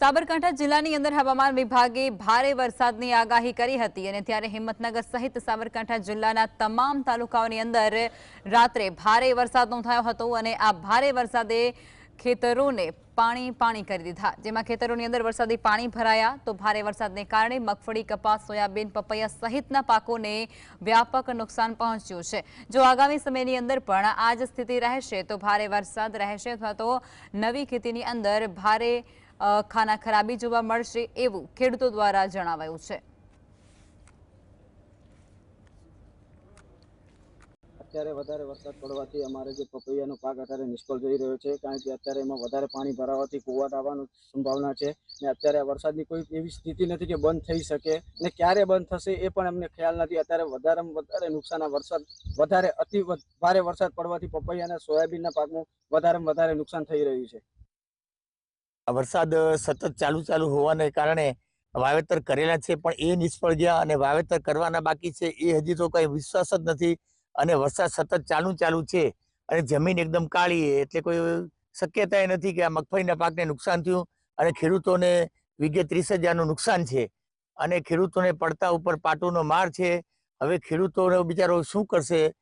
સાબરકાંઠા જિલ્લાની અંદર હવામાન વિભાગે ભારે વરસાદની આગાહી કરી હતી અને ત્યારે હિંમતનગર સહિત સાબરકાંઠા જિલ્લાના તમામ તાલુકાઓની અંદર રાત્રે ભારે વરસાદ નોંધાયો હતો અને આ ભારે વરસાદે ખેતરોને પાણી પાણી કરી દીધા. જેમાં ખેતરોની અંદર વરસાદી પાણી ભરાયા તો ભારે વરસાદને કારણે મગફળી, કપાસ, સોયાબીન, પપૈયા સહિતના પાકોને વ્યાપક નુકસાન પહોંચ્યું છે. જો આગામી સમયની અંદર પણ આ જ સ્થિતિ રહેશે તો ભારે વરસાદ રહેશે અથવા તો નવી ખેતીની અંદર ભારે ખાના ખરાબી જોવા મળશે એવું ખેડૂતો દ્વારા જણાવાયું છે. અત્યારે વધારે વરસાદ પડવાથી અમારે જે પપૈયાનો પાક અત્યારે નિષ્ફળ જઈ રહ્યો છે, કારણ કે અત્યારે એમાં વધારે પાણી ભરાવાથી કુવાટ આવવાની સંભાવના છે ને અત્યારે વરસાદની કોઈ એવી સ્થિતિ નથી કે બંધ થઈ શકે ને ક્યારે બંધ થશે એ પણ અમને ખ્યાલ નથી. અત્યારે વધારેમાં વધારે નુકસાન વરસાદ વધારે અતિ ભારે વરસાદ પડવાથી પપૈયા અને સોયાબીનના પાકનું વધારેમાં વધારે નુકસાન થઈ રહ્યું છે. વરસાદ સતત ચાલુ ચાલુ હોવાને કારણે વાવેતર કરેલા છે, પણ એ નિષ્ફળ ગયા અને વાવેતર કરવાના બાકી છે, એ હજી તો કઈ વિશ્વાસ જ નથી અને વરસાદ સતત ચાલુ ચાલુ છે અને જમીન એકદમ કાળી એટલે કોઈ શક્યતા નથી કે આ મગફળીના પાકને નુકસાન થયું અને ખેડૂતોને વીઘે ત્રીસ હજારનું નુકસાન છે અને ખેડૂતોને પડતા ઉપર પાટોનો માર છે. હવે ખેડૂતોનો બિચારો શું કરશે?